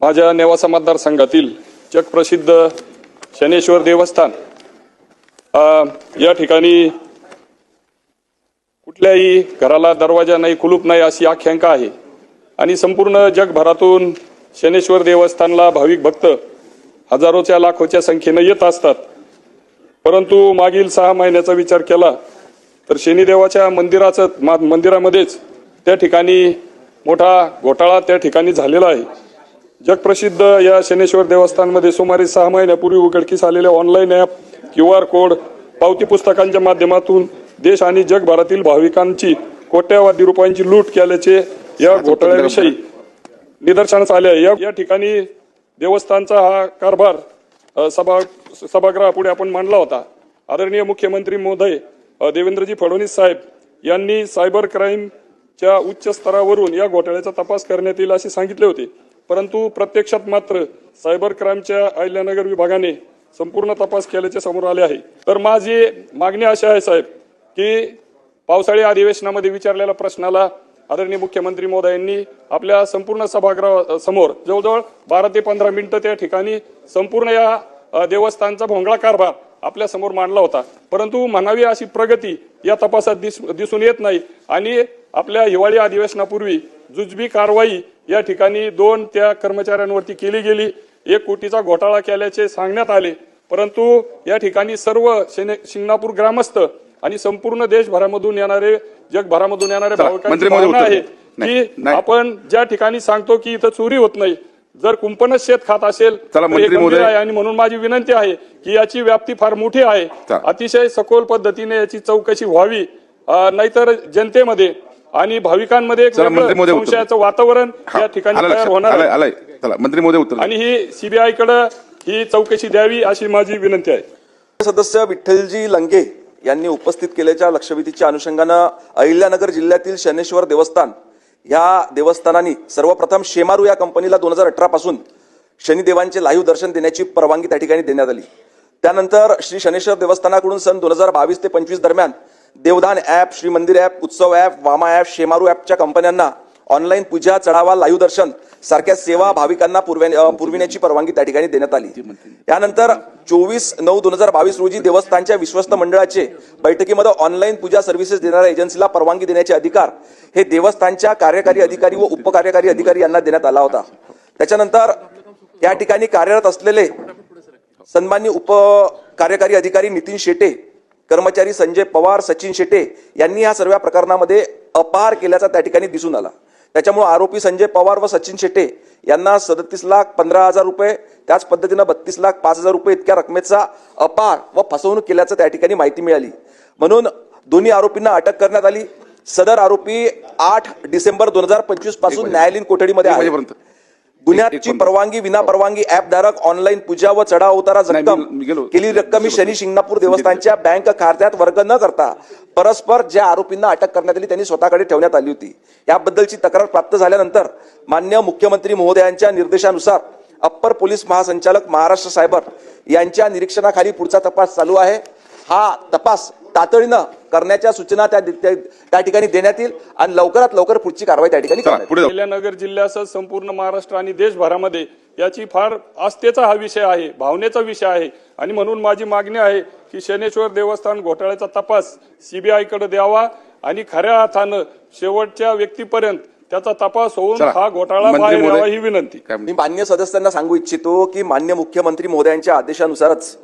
माझ्या नेवासा मतदारसंघातील जगप्रसिद्ध शनेश्वर देवस्थान या ठिकाणी कुठल्याही घराला दरवाजा नाही कुलूप नाही अशी आख्यांका आहे. आणि संपूर्ण जगभरातून शनेश्वर देवस्थानला भाविक भक्त हजारोच्या लाखोच्या संख्येनं येत असतात. परंतु मागील सहा महिन्याचा विचार केला तर शनिदेवाच्या मंदिराचं मंदिरामध्येच त्या ठिकाणी मोठा घोटाळा त्या ठिकाणी झालेला आहे. जगप्रसिद्ध या शनेश्वर देवस्थानमध्ये सुमारे सहा महिन्यापूर्वी उघडकीस आलेल्या online app Q R code पावती पुस्तकांच्या माध्यमातून देश आणि जगभरातील भाविकांची कोट्यावधी रुपयांची लूट केल्याचे या घोटाळ्याविषयी निदर्शनास आले आहे. या- या ठिकाणी देवस्थानचा हा कारभार सभा सभागृहापुढे आपण मांडला होता. आदरणीय मुख्यमंत्री महोदय देवेंद्रजी फडणवीस साहेब यांनी सायबर क्राईमच्या उच्च स्तरावरून या घोटाळ्याचा तपास करण्यात येईल असे सांगितले होते. परंतु प्रत्यक्षात मात्र सायबर क्राईमच्या अहिल्यानगर विभागाने संपूर्ण तपास केल्याचे समोर आले आहे. तर माझी मागणी अशी आहे साहेब की पावसाळी अधिवेशनामध्ये विचारलेल्या प्रश्नाला आदरणीय मुख्यमंत्री महोदयांनी आपल्या संपूर्ण सभागृह समोर जवळजवळ बारा ते पंधरा मिनिटं त्या ठिकाणी संपूर्ण या देवस्थानचा भोंगळा कारभार आपल्यासमोर मांडला होता. परंतु म्हणावी अशी प्रगती या तपासात दिस दिसून येत नाही आणि आपल्या हिवाळी अधिवेशनापूर्वी जुजबी कारवाई या ठिकाणी दोन त्या कर्मचाऱ्यांवरती केली गेली एक कोटीचा घोटाळा केल्याचे सांगण्यात आले परंतु या ठिकाणी सर्व शिंगणापूर ग्रामस्थ आणि संपूर्ण देशभरामधून येणारे जगभरामधून येणारे आहे की. आपण ज्या ठिकाणी सांगतो की इथं चोरी होत नाही जर कुंपणच शेत खात असेल. आहे आणि म्हणून माझी विनंती आहे की याची व्याप्ती फार मोठी आहे. अतिशय सखोल पद्धतीने याची चौकशी व्हावी नाहीतर जनतेमध्ये आणि भाविकांमध्ये एक. संशयाचं वातावरण या ठिकाणी तयार. होणार मंत्री महोदय उत्तर. आणि ही सीबीआयकडे ही चौकशी द्यावी अशी माझी विनंती आहे सदस्य विठ्ठलजी लंगे यांनी उपस्थित केल्याच्या लक्षवेधीच्या अनुषंगानं अहिल्यानगर जिल्ह्यातील शनेश्वर देवस्थान या देवस्थानाने सर्वप्रथम शेमारू या कंपनीला दोन हजार अठरा पासून शनिदेवांचे लाईव्ह दर्शन देण्याची परवानगी त्या ठिकाणी देण्यात आली त्यानंतर श्री शनेश्वर देवस्थानाकडून सन दोन हजार बावीस ते पंचवीस दरम्यान देवदान ॲप श्री मंदिर app Utsav app Vama app Shemaroo ॲपच्या कंपन्यांना ऑनलाईन पूजा चढावा लाईव्ह दर्शन सारख्या सेवा भाविकांना पुरविण्याची परवानगी त्या ठिकाणी देण्यात आली. त्यानंतर चोवीस नऊ दोन हजार बावीस रोजी देवस्थानच्या विश्वस्त मंडळाचे बैठकीमध्ये ऑनलाईन पूजा सर्व्हिसेस देणाऱ्या एजन्सीला परवानगी देण्याचे अधिकार हे देवस्थानच्या कार्यकारी अधिकारी व उपकार्यकारी अधिकारी यांना देण्यात आला होता. त्याच्यानंतर या ठिकाणी कार्यरत असलेले सन्मान्य उप कार्यकारी अधिकारी नितीन शेटे कर्मचारी संजय पवार सचिन शेटे यांनी या सर्व प्रकरणामध्ये अपहार केल्याचा त्या ठिकाणी दिसून आला. त्याच्यामुळे आरोपी संजय पवार व सचिन शेटे यांना सदतीस लाख पंधरा हजार रुपये त्याच पद्धतीनं बत्तीस लाख पाच हजार रुपये इतक्या रकमेचा अपहार व फसवणूक केल्याचं त्या ठिकाणी माहिती मिळाली. म्हणून दोन्ही आरोपींना अटक करण्यात आली. सदर आरोपी आठ डिसेंबर दोन हजार पंचवीसपासून न्यायालयीन कोठडीमध्ये आहे. गुन्ह्याची परवानगी विना परवानगी ऍप धारक ऑनलाईन पूजा व चढाव उतारा रक्कम. केली रक्कम ही शनी शिंगणापूर देवस्थानच्या बँक खात्यात वर्ग न करता परस्पर ज्या आरोपींना अटक करण्यात आली त्यांनी स्वतःकडे ठेवण्यात आली होती. याबद्दलची तक्रार प्राप्त झाल्यानंतर मान्य मुख्यमंत्री महोदयांच्या निर्देशानुसार अप्पर पोलीस महासंचालक महाराष्ट्र सायबर यांच्या निरीक्षणाखाली पुढचा तपास चालू आहे. हा तपास तातडीनं करण्याच्या सूचना त्या त्या त्या ठिकाणी देण्यात येईल आणि लवकरात लवकर पुढची कारवाई त्या ठिकाणी अहिल्यानगर जिल्ह्यासह संपूर्ण महाराष्ट्र आणि देशभरामध्ये याची फार आस्थेचा हा विषय आहे भावनेचा विषय आहे आणि म्हणून माझी मागणी आहे की शनेश्वर देवस्थान घोटाळ्याचा तपास सीबीआयकडे द्यावा आणि खऱ्या अर्थानं शेवटच्या व्यक्तीपर्यंत त्याचा तपास होऊन. हा घोटाळा बाहेर. यावा ही विनंती मी मान्य सदस्यांना सांगू इच्छितो की मान्य मुख्यमंत्री महोदयांच्या आदेशानुसारच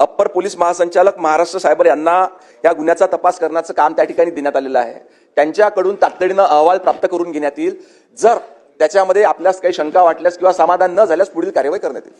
अप्पर पोलीस महासंचालक महाराष्ट्र सायबर यांना या गुन्ह्याचा तपास करण्याचं काम त्या ठिकाणी देण्यात आलेलं आहे. त्यांच्याकडून तातडीनं अहवाल प्राप्त करून घेण्यात येईल. जर त्याच्यामध्ये आपल्यास काही शंका वाटल्यास किंवा समाधान न झाल्यास पुढील कार्यवाही करण्यात येईल.